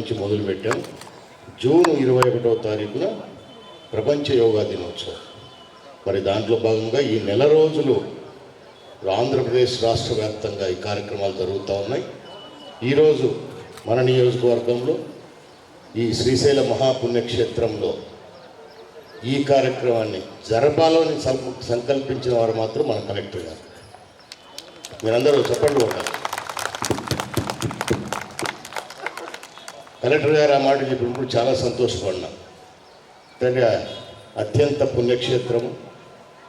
నుంచి మొదలుపెట్టాం. జూన్ ఇరవై ఒకటో తారీఖున ప్రపంచ యోగా దినోత్సవం. మరి దాంట్లో భాగంగా ఈ నెల రోజులు ఆంధ్రప్రదేశ్ రాష్ట్ర వ్యాప్తంగా ఈ కార్యక్రమాలు జరుగుతూ ఉన్నాయి. ఈరోజు మన నియోజకవర్గంలో ఈ శ్రీశైల మహాపుణ్యక్షేత్రంలో ఈ కార్యక్రమాన్ని జరపాలని సం- సంకల్పించిన వారు మాత్రం మన కలెక్టర్ గారు. మీరందరూ చెప్పండి ఉంటారు కలెక్టర్ గారు ఆ మాట చెప్పినప్పుడు చాలా సంతోషపడినా. ఎందుకంటే అత్యంత పుణ్యక్షేత్రము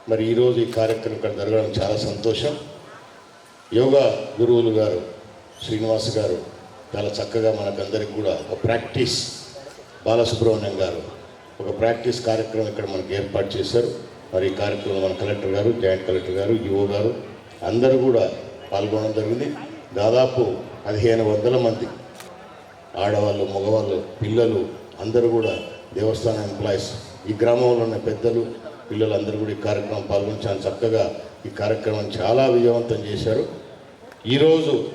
మరి ఈరోజు ఈ కార్యక్రమం ఇక్కడ జరగడం చాలా సంతోషం. యోగా గురువులు గారు శ్రీనివాస్ గారు చాలా చక్కగా మనకందరికి కూడా ఒక ప్రాక్టీస్. బాలసుబ్రహ్మణ్యం గారు ఒక ప్రాక్టీస్ కార్యక్రమం ఇక్కడ మనకి ఏర్పాటు చేశారు. మరి ఈ కార్యక్రమం మన కలెక్టర్ గారు జాయింట్ కలెక్టర్ గారు యువ గారు అందరూ కూడా పాల్గొనడం జరిగింది. దాదాపు పదిహేను వందల మంది ఆడవాళ్ళు మగవాళ్ళు పిల్లలు అందరూ కూడా దేవస్థానం ఎంప్లాయీస్ ఈ గ్రామంలో ఉన్న పెద్దలు పిల్లలు అందరూ కూడా ఈ కార్యక్రమం పాల్గొని చాలా చక్కగా ఈ కార్యక్రమం చాలా విజయవంతం చేశారు. ఈరోజు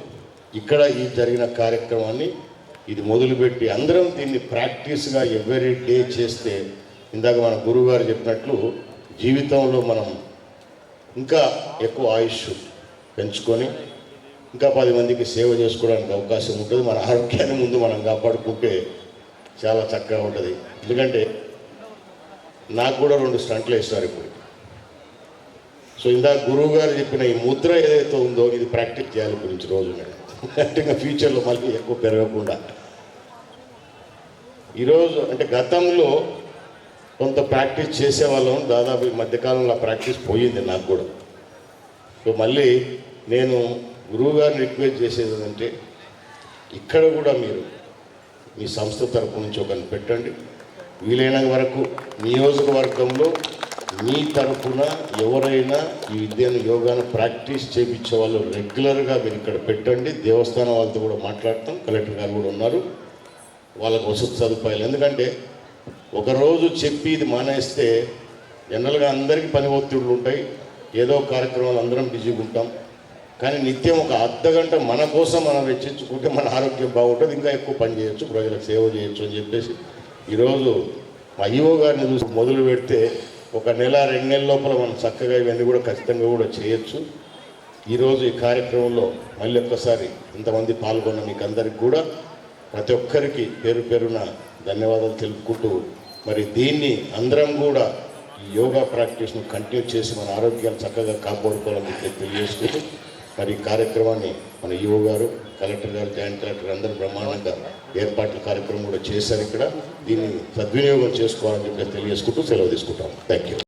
ఇక్కడ ఈ జరిగిన కార్యక్రమాన్ని ఇది మొదలుపెట్టి అందరం దీన్ని ప్రాక్టీస్గా ఎవ్రీ డే చేస్తే ఇందాక మన గురువు గారు చెప్పినట్లు జీవితంలో మనం ఇంకా ఎక్కువ ఆయుష్ పెంచుకొని ఇంకా పది మందికి సేవ చేసుకోవడానికి అవకాశం ఉంటుంది. మన ఆరోగ్యాన్ని ముందు మనం కాపాడుకుంటే చాలా చక్కగా ఉంటుంది. ఎందుకంటే నాకు కూడా రెండు స్టంట్లు వేస్తారు ఇప్పుడు. సో ఇందాక గురువు గారు చెప్పిన ఈ ముద్ర ఏదైతే ఉందో ఇది ప్రాక్టీస్ చేయాలి గురించి రోజు అంటే ఇంకా ఫ్యూచర్లో మళ్ళీ ఎక్కువ పెరగకుండా. ఈరోజు అంటే గతంలో కొంత ప్రాక్టీస్ చేసేవాళ్ళం. దాదాపు ఈ మధ్యకాలంలో ఆ ప్రాక్టీస్ పోయింది నాకు కూడా. సో మళ్ళీ నేను గురువు గారిని రిక్వెస్ట్ చేసేది ఏంటంటే ఇక్కడ కూడా మీరు మీ సంస్థ తరపు నుంచి ఒకరిని పెట్టండి. వీలైన వరకు నియోజకవర్గంలో మీ తరపున ఎవరైనా ఈ విద్యను యోగాను ప్రాక్టీస్ చేయించే వాళ్ళు రెగ్యులర్గా మీరు ఇక్కడ పెట్టండి. దేవస్థానం వాళ్ళతో కూడా మాట్లాడతాం. కలెక్టర్ గారు కూడా ఉన్నారు. వాళ్ళకు వసతి సదుపాయాలు. ఎందుకంటే ఒకరోజు చెప్పి ఇది మానేస్తే జనరల్గా అందరికీ పని ఒత్తిళ్ళు ఉంటాయి. ఏదో కార్యక్రమాలు అందరం బిజీగా ఉంటాం. కానీ నిత్యం ఒక అర్ధ గంట మన కోసం మనం వెచ్చించుకుంటే మన ఆరోగ్యం బాగుంటుంది ఇంకా ఎక్కువ పని చేయొచ్చు ప్రజలకు సేవ చేయొచ్చు అని చెప్పేసి. ఈరోజు మా ఈవో గారిని చూసి మొదలు పెడితే ఒక నెల రెండు నెలల లోపల మనం చక్కగా ఇవన్నీ కూడా ఖచ్చితంగా కూడా చేయొచ్చు. ఈరోజు ఈ కార్యక్రమంలో మళ్ళీ ఒక్కసారి ఇంతమంది పాల్గొన్న మీకు అందరికి కూడా ప్రతి ఒక్కరికి పేరు పేరున ధన్యవాదాలు తెలుపుకుంటూ మరి దీన్ని అందరం కూడా యోగా ప్రాక్టీస్ను కంటిన్యూ చేసి మన ఆరోగ్యాన్ని చక్కగా కాపాడుకోవాలని తెలియజేసుకుంటూ మరి ఈ కార్యక్రమాన్ని మన ఈవో గారు కలెక్టర్ గారు జాయింట్ కలెక్టర్ అందరూ బ్రహ్మాండంగా ఏర్పాట్ల కార్యక్రమం కూడా చేశారు ఇక్కడ. దీన్ని సద్వినియోగం చేసుకోవాలని చెప్పి తెలియజేసుకుంటూ సెలవు తీసుకుంటాం. Thank you